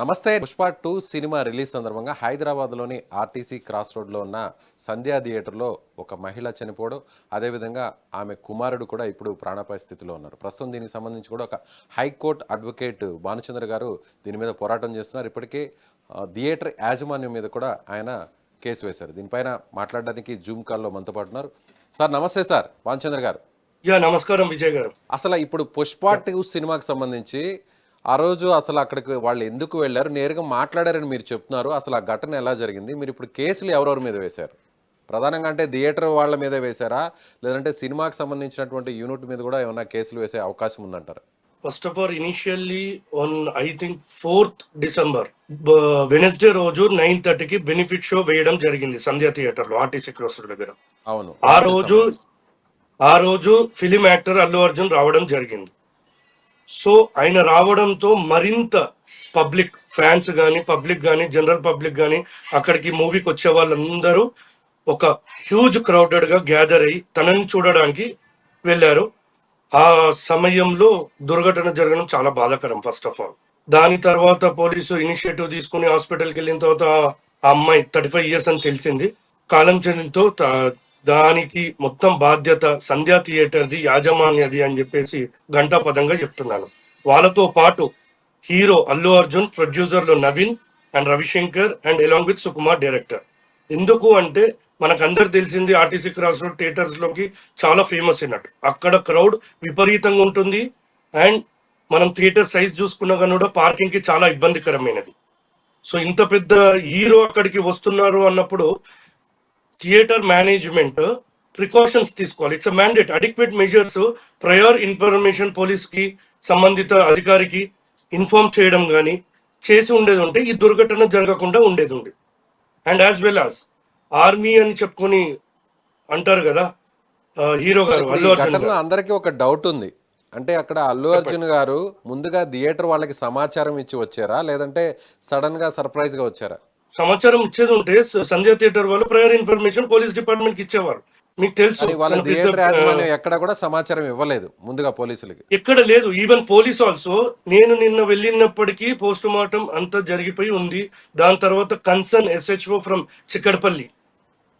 నమస్తే. Pushpa two cinema release సందర్భంగా హైదరాబాద్లోని ఆర్టీసీ క్రాస్ రోడ్లో ఉన్న సంధ్యా థియేటర్లో ఒక మహిళ చనిపోవడం అదేవిధంగా ఆమె కుమారుడు కూడా ఇప్పుడు ప్రాణాపాయ స్థితిలో ఉన్నారు. ప్రస్తుతం దీనికి సంబంధించి కూడా ఒక హైకోర్టు అడ్వకేట్ భానుచంద్ర గారు దీని మీద పోరాటం చేస్తున్నారు. ఇప్పటికే థియేటర్ యాజమాన్యం మీద కూడా ఆయన కేసు వేశారు. దీనిపైన మాట్లాడడానికి జూమ్ కాల్లో మనతో పాటు ఉన్నారు. సార్ నమస్తే సార్. భానుచంద్ర గారు. యా నమస్కారం విజయ్ గారు. అసలు ఇప్పుడు పుష్ప టూ సినిమాకి సంబంధించి ఆ రోజు అసలు అక్కడికి వాళ్ళు ఎందుకు వెళ్ళారు? నేరుగా మాట్లాడారని మీరు చెప్తున్నారు. అసలు ఆ ఘటన ఎలా జరిగింది? మీరు ఇప్పుడు కేసులు ఎవరెవరి మీద వేశారు? ప్రధానంగా అంటే థియేటర్ వాళ్ళ మీద వేశారా? లేదంటే సినిమాకి సంబంధించినటువంటి యూనిట్ మీద కూడా ఏమైనా కేసులు వేసే అవకాశం ఉందంటారు? First of all initially on I think fourth December Wednesday రోజు నైన్ థర్టీకి బెనిఫిట్ షో వేయడం జరిగింది సంధ్య థియేటర్లో ఆర్టీసీ క్రాస్ దగ్గర. అవును. ఆ రోజు ఆ రోజు ఫిలిం యాక్టర్ అల్లు అర్జున్ రావడం జరిగింది. సో ఆయన రావడంతో మరింత పబ్లిక్ ఫ్యాన్స్ కానీ పబ్లిక్ కానీ జనరల్ పబ్లిక్ కానీ అక్కడికి మూవీకి వచ్చే వాళ్ళందరూ ఒక హ్యూజ్ క్రౌడెడ్గా గ్యాదర్ అయ్యి తనని చూడడానికి వెళ్ళారు. ఆ సమయంలో దుర్ఘటన జరగడం చాలా బాధాకరం ఫస్ట్ ఆఫ్ ఆల్ దాని తర్వాత పోలీసు ఇనిషియేటివ్ తీసుకుని హాస్పిటల్కి వెళ్ళిన తర్వాత ఆ అమ్మాయి థర్టీ ఫైవ్ ఇయర్స్ అని తెలిసింది. కాలం చెందితో దానికి మొత్తం బాధ్యత సంధ్యా థియేటర్ది యాజమాన్యది అని చెప్పేసి గంటా పదంగా చెప్తున్నాను. వాళ్ళతో పాటు హీరో అల్లు అర్జున్ ప్రొడ్యూసర్లు Naveen and Ravishankar and along with Sukumar director. ఎందుకు అంటే మనకందరు తెలిసింది ఆర్టీసీ క్రాస్ రోడ్ థియేటర్స్లోకి చాలా ఫేమస్ అయినట్టు. అక్కడ క్రౌడ్ విపరీతంగా ఉంటుంది అండ్ మనం థియేటర్ సైజ్ చూసుకున్నా కానీ కూడా పార్కింగ్కి చాలా ఇబ్బందికరమైనది. సో ఇంత పెద్ద హీరో అక్కడికి వస్తున్నారు అన్నప్పుడు థియేటర్ మేనేజ్మెంట్ ప్రికాషన్స్ తీసుకోవాలి. It's mandate adequate measures prior information పోలీస్కి సంబంధిత అధికారికి ఇన్ఫార్మ్ చేయడం కానీ చేసి ఉండేది ఉంటే ఈ దుర్ఘటన జరగకుండా ఉండేది ఉంది. And as well as army అని చెప్పుకొని అంటారు కదా హీరో గారు అల్లు అర్జున్. అందరికీ ఒక డౌట్ ఉంది. అంటే అక్కడ అల్లు అర్జున్ గారు ముందుగా థియేటర్ వాళ్ళకి సమాచారం ఇచ్చి వచ్చారా? లేదంటే సడన్గా సర్ప్రైజ్గా వచ్చారా? సమాచారం ఇచ్చేది ఉంటే సంజయ్ థియేటర్ వాళ్ళు ప్రయర్ ఇన్ఫర్మేషన్ పోలీస్ డిపార్ట్మెంట్కి ఇచ్చేవారు. మీకు తెలుసు. వాళ్ళ థియేటర్ యాజమాన్యం ఎక్కడ కూడా సమాచారం ఇవ్వలేదు ముందుగా పోలీసులకి. ఎక్కడ లేదు. ఈవెన్ పోలీస్ ఆల్సో నేను నిన్న వెళ్ళినప్పటికీ పోస్ట్ మార్టం అంతా జరిగిపోయి ఉంది. దాని తర్వాత కన్సర్న్ ఎస్హెచ్ఓ ఫ్రమ్ చిక్కడపల్లి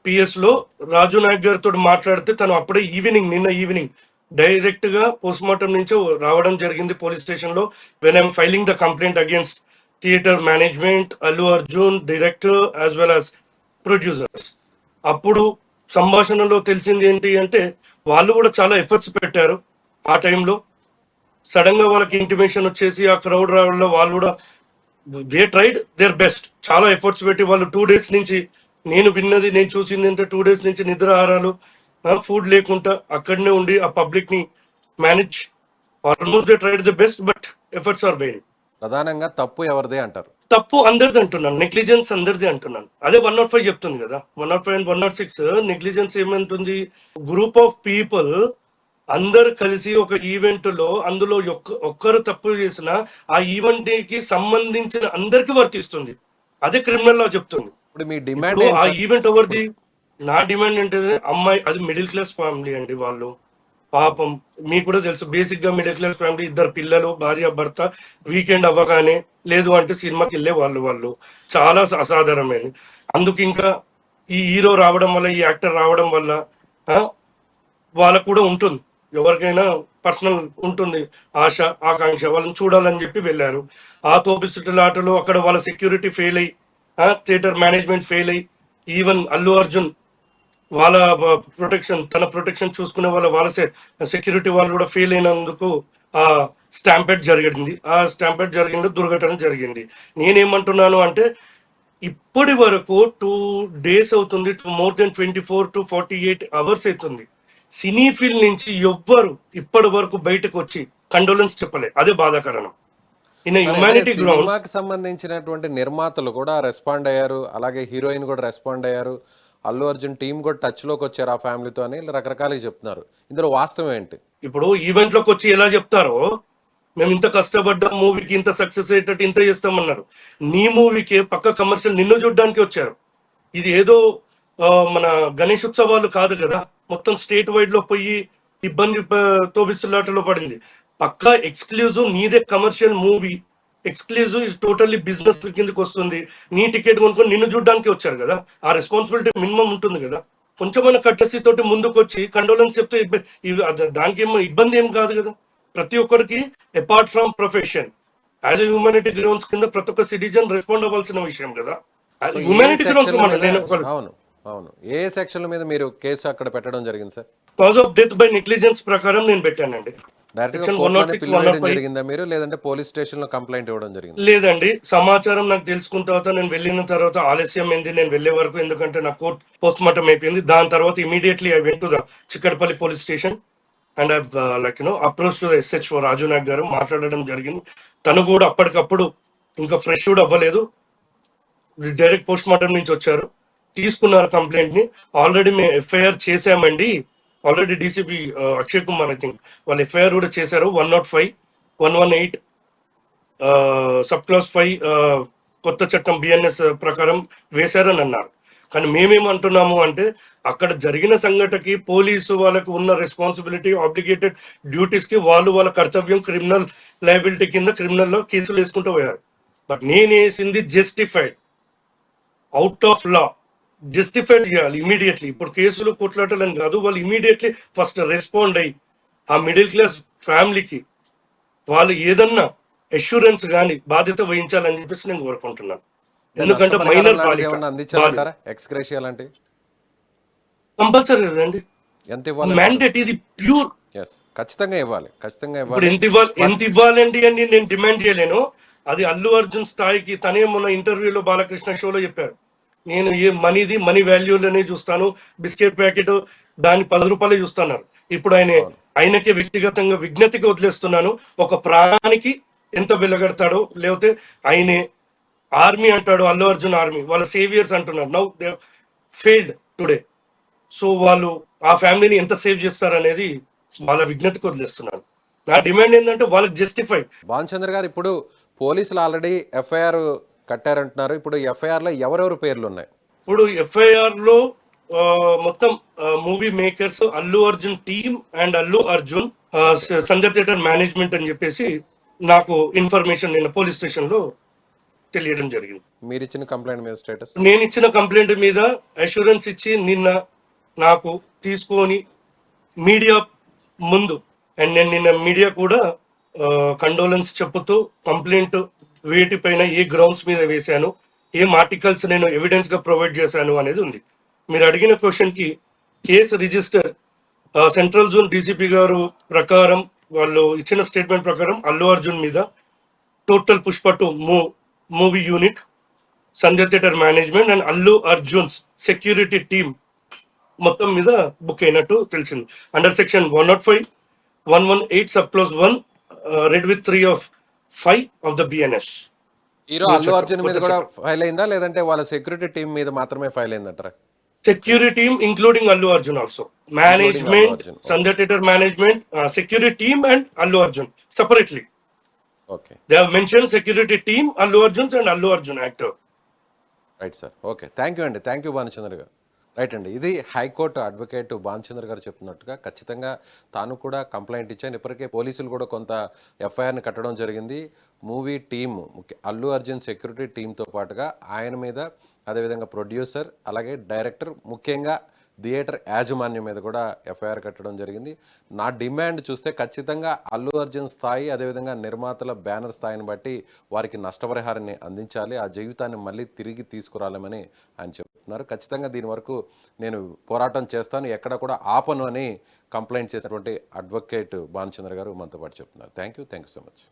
పిఎస్లో రాజు నాయక్ గారితో మాట్లాడితే తను అప్పుడే ఈవినింగ్ నిన్న ఈవినింగ్ డైరెక్ట్గా పోస్ట్ మార్టం నుంచి రావడం జరిగింది పోలీస్ స్టేషన్లో when I'm filing the complaint against theatre management Allu Arjun director as well as producers అప్పుడు సంభాషణలో తెలిసింది ఏంటి అంటే వాళ్ళు కూడా చాలా ఎఫర్ట్స్ పెట్టారు ఆ టైంలో సడన్గా వాళ్ళకి ఇంటిమేషన్ వచ్చేసి ఆ క్రౌడ్ రావడంలో వాళ్ళు కూడా దే ట్రైడ్ దేర్ బెస్ట్ చాలా ఎఫర్ట్స్ పెట్టి వాళ్ళు టూ డేస్ నుంచి నేను విన్నది నేను చూసింది అంటే టూ డేస్ నుంచి నిద్రాహారాలు ఫుడ్ లేకుండా అక్కడనే ఉండి ఆ పబ్లిక్ని manage almost they tried the best but efforts are vain ప్రధానంగా తప్పు ఎవరిదే అంటారు? తప్పు అందరిది అంటున్నాను నెగ్లిజెన్స్ అందరిది అంటున్నాను. అదే వన్ నాట్ ఫైవ్ చెప్తుంది కదా one nought five and one nought six negligence ఏమంటుంది? గ్రూప్ ఆఫ్ పీపుల్ అందరు కలిసి ఒక ఈవెంట్లో అందులో ఒక్క- ఒక్కరు తప్పు చేసినా ఆ ఈవెంట్కి సంబంధించిన అందరికి వర్తిస్తుంది. అదే క్రిమినల్ లా చెప్తుంది. ఇప్పుడు మీ డిమాండ్ ఆ ఈవెంట్ ఎవరిది? నా డిమాండ్ ఏంటంటే అమ్మాయి అది మిడిల్ క్లాస్ ఫ్యామిలీ అండి వాళ్ళు. పాపం మీకు కూడా తెలుసు బేసిక్గా మిడిల్ క్లాస్ ఫ్యామిలీ ఇద్దరు పిల్లలు భార్య భర్త వీకెండ్ అవ్వగానే లేదు అంటే సినిమాకి వెళ్ళే వాళ్ళు వాళ్ళు. చాలా అసాధారణమైనది. అందుకు ఇంకా ఈ హీరో రావడం వల్ల ఈ యాక్టర్ రావడం వల్ల వాళ్ళకు కూడా ఉంటుంది. ఎవరికైనా పర్సనల్ ఉంటుంది ఆశ ఆకాంక్ష వాళ్ళని చూడాలని చెప్పి వెళ్ళారు. ఆ తోపిస్తుల అక్కడ వాళ్ళ సెక్యూరిటీ ఫెయిల్ అయ్యి థియేటర్ మేనేజ్మెంట్ ఫెయిల్ అయ్యి ఈవెన్ అల్లు అర్జున్ వాళ్ళ ప్రొటెక్షన్ తన ప్రొటెక్షన్ చూసుకునే వాళ్ళ వాళ్ళ సెక్యూరిటీ వాళ్ళు కూడా ఫెయిల్ అయినందుకు ఆ స్టాంపెడ్ జరిగింది. ఆ స్టాంపెడ్ జరిగింది దుర్ఘటన జరిగింది. నేనేమంటున్నాను అంటే ఇప్పటి వరకు టూ డేస్ అవుతుంది more than twenty four to forty eight hours అవుతుంది. సినీ ఫీల్డ్ నుంచి ఎవ్వరు ఇప్పటి వరకు బయటకు వచ్చి కండోలెన్స్ చెప్పలే. అదే బాధాకరణం. హ్యుమానిటీ గ్రౌండ్ సినిమాకి సంబంధించినటువంటి నిర్మాతలు కూడా రెస్పాండ్ అయ్యారు. అలాగే హీరోయిన్ కూడా రెస్పాండ్ అయ్యారు. అల్లు అర్జున్ టీం కూడా టచ్లోకి వచ్చారు ఆ ఫ్యామిలీతో అని రకరకాలుగా చెప్తున్నారు. ఇందులో వాస్తవం ఏంటి? ఇప్పుడు ఈవెంట్లోకి వచ్చి ఎలా చెప్తారో మేము ఇంత కష్టపడ్డాం మూవీకి ఇంత సక్సెస్ అయ్యేటట్టు ఇంత చేస్తామన్నారు. నీ మూవీకి పక్క కమర్షియల్ నిన్ను చూడడానికి వచ్చారు. ఇది ఏదో మన గణేష్ ఉత్సవాలు కాదు కదా. మొత్తం స్టేట్ వైడ్లో పోయి ఇబ్బంది తోబిసులాటలో పడింది. పక్కా ఎక్స్క్లూజివ్ నీదే commercial movie exclusive totally business కిందకి వస్తుంది. నీ టికెట్ కొనుక్కొని నిన్ను చూడడానికి వచ్చారు కదా. ఆ రెస్పాన్సిబిలిటీ మినిమం ఉంటుంది కదా. కొంచెమైనా కట్టసి తోటి ముందుకు వచ్చి కండోలెన్స్ చెప్తే దానికి ఏమో ఇబ్బంది ఏం కాదు కదా. ప్రతి ఒక్కరికి apart from profession as humanity grounds కింద ప్రతి ఒక్క సిటిజన్ రెస్పాండ్ అవ్వాల్సిన విషయం కదా. హ్యూమానిటీ గ్రౌండ్స్ నేను అవును అవును. ఏ సెక్షన్ల మీద మీరు కేసు అక్కడ పెట్టడం జరిగింది sir cause of death by negligence ప్రకారం నేను పెట్టానండి. డైరెక్ట్గా Section కోర్టులోనే 106, పిలవేయడం 105. జరిగిందా మీరు? లేదంటే పోలీస్ స్టేషన్లో కంప్లైంట్ ఇవ్వడం జరిగింది? లేదండి. సమాచారం నాకు తెలుసుకున్న తర్వాత నేను వెళ్ళిన తర్వాత ఆలస్యం ఏంది నేను వెళ్ళే వరకు ఎందుకంటే నా కోర్ట్ పోస్ట్ మార్టం అయిపోయింది. దాని తర్వాత immediately I went to the Chikkadpally police station and like you know approach to SH Raju Naik garu మాట్లాడడం జరిగింది. తను కూడా అప్పటికప్పుడు ఇంకా ఫ్రెష్ కూడా అవ్వలేదు. డైరెక్ట్ పోస్ట్ మార్టం నుంచి వచ్చారు. తీసుకున్నారు కంప్లైంట్ని. ఆల్రెడీ మేము ఎఫ్ఐఆర్ చేశామండి. Already DCP Akshay Kumar I think వాళ్ళు ఎఫ్ఐఆర్ కూడా చేశారు. One nought five one one eight sub clause five కొత్త చట్టం బిఎన్ఎస్ uh, ప్రకారం వేశారని అన్నారు. కానీ మేమేమంటున్నాము అంటే అక్కడ జరిగిన సంఘటనకి పోలీసు వాళ్ళకు ఉన్న రెస్పాన్సిబిలిటీ ఆబ్లిగేటెడ్ డ్యూటీస్కి వాళ్ళు వాళ్ళ కర్తవ్యం క్రిమినల్ లయబిలిటీ కింద క్రిమినల్లో కేసులు వేసుకుంటూ పోయారు. బట్ నేను వేసింది justified out of law justified చేయాలి ఇమీడియట్లీ ఇప్పుడు కేసులు కొట్లాటలని కాదు వాళ్ళు ఇమీడియట్లీ ఫస్ట్ రెస్పాండ్ అయ్యి ఆ మిడిల్ క్లాస్ ఫ్యామిలీకి వాళ్ళు ఏదన్నా అష్యూరెన్స్ కానీ బాధ్యత వహించాలని చెప్పేసి నేను కోరుకుంటున్నాను. ఎందుకంటే మైనర్ కంపల్సరీ కదండి ఇవ్వాలి? మ్యాండేట్ ఇది ప్యూర్ ఖచ్చితంగా ఇవ్వాలి. ఖచ్చితంగా ఇవ్వాలి. ఎంత ఇవ్వాలి? ఎంత ఇవ్వాలండి అని నేను డిమాండ్ చేయలేను. అది అల్లు అర్జున్ స్థాయికి తనే మొన్న ఇంటర్వ్యూలో బాలకృష్ణ షోలో చెప్పారు. నేను ఏ మనీది మనీ వాల్యూలోనే చూస్తాను. బిస్కెట్ ప్యాకెట్ దాని పది రూపాయలే చూస్తున్నారు. ఇప్పుడు ఆయన ఆయనకే వ్యక్తిగతంగా విజ్ఞతకి వదిలేస్తున్నాను. ఒక ప్రాణానికి ఎంత వెలగడతాడో లేకపోతే ఆయనే ఆర్మీ అంటాడు అల్లు అర్జున్ ఆర్మీ. వాళ్ళ సేవియర్స్ అంటున్నారు. Now they failed today. So వాళ్ళు ఆ ఫ్యామిలీని ఎంత సేవ్ చేస్తారు అనేది వాళ్ళ విజ్ఞతకు వదిలేస్తున్నాను. నా డిమాండ్ ఏంటంటే వాళ్ళకి జస్టిఫై భానుచంద్ర గారు ఇప్పుడు పోలీసులు ఆల్రెడీ ఎఫ్ఐఆర్ కట్టారంటున్నారు. ఇప్పుడు ఎఫ్ఐఆర్లో ఎవరెవరు పేర్లు ఉన్నాయి ఇప్పుడు ఎఫ్ఐఆర్లో ఆ, మొత్తం movie makers Allu Arjun team and Allu Arjun ఆ, స- సంజయ్ థియేటర్ మేనేజ్మెంట్ అని చెప్పేసి నాకు ఇన్ఫర్మేషన్ నిన్న పోలీస్ స్టేషన్లో తెలియడం జరిగింది. మీరు ఇచ్చిన కంప్లైంట్ మీద స్టేటస్ నేను ఇచ్చిన కంప్లైంట్ మీద అష్యూరెన్స్ ఇచ్చి నిన్న నాకు తీసుకొని మీడియా ముందు అండ్ నేను నిన్న మీడియా కూడా కండోలెన్స్ చెప్పుతూ కంప్లైంట్ వేటిపైన ఏ గ్రౌండ్స్ మీద వేశాను ఏం ఆర్టికల్స్ నేను ఎవిడెన్స్గా ప్రొవైడ్ చేశాను అనేది ఉంది. మీరు అడిగిన క్వశ్చన్కి case register central zone DCP garu ప్రకారం వాళ్ళు ఇచ్చిన స్టేట్మెంట్ ప్రకారం అల్లు అర్జున్ మీద టోటల్ పుష్ప టు మూ movie unit Sanjay theatre management and Allu Arjun's security team మొత్తం మీద బుక్ అయినట్టు తెలిసింది. Under section one nought five one one eight sub plus one read with three of five of the BNS hero Allu Arjun మీద కూడా file అయిందా? లేదంటే వాళ్ళ security team మీద మాత్రమే file అయిందంటారా? Security team including Allu Arjun also management theatre management security team and Allu Arjun separately okay they have mention security team Allu Arjun's and Allu Arjun actor right sir okay thank you అండి. Thank you Bhanuchandra garu. Right అండి. ఇది high court advocate Bhanuchandra గారు చెప్తున్నట్టుగా ఖచ్చితంగా తాను కూడా complaint ఇచ్చాను. ఇప్పటికే పోలీసులు కూడా కొంత ఎఫ్ఐఆర్ని కట్టడం జరిగింది. మూవీ టీమ్ ముఖ్య అల్లు అర్జున్ సెక్యూరిటీ టీంతో పాటుగా ఆయన మీద అదేవిధంగా ప్రొడ్యూసర్ అలాగే డైరెక్టర్ ముఖ్యంగా థియేటర్ యాజమాన్యం మీద కూడా ఎఫ్ఐఆర్ కట్టడం జరిగింది. నా డిమాండ్ చూస్తే ఖచ్చితంగా అల్లు అర్జున్ స్థాయి అదేవిధంగా నిర్మాతల బ్యానర్ స్థాయిని బట్టి వారికి నష్టపరిహారాన్ని అందించాలి. ఆ జీవితాన్ని మళ్ళీ తిరిగి తీసుకురాలేమని ఆయన చెప్తున్నారు ఖచ్చితంగా దీని వరకు నేను పోరాటం చేస్తాను. ఎక్కడ కూడా ఆపను అని కంప్లైంట్ చేసినటువంటి అడ్వకేట్ భానుచంద్ర గారు మనతో పాటు చెప్తున్నారు. Thank you thank you so much.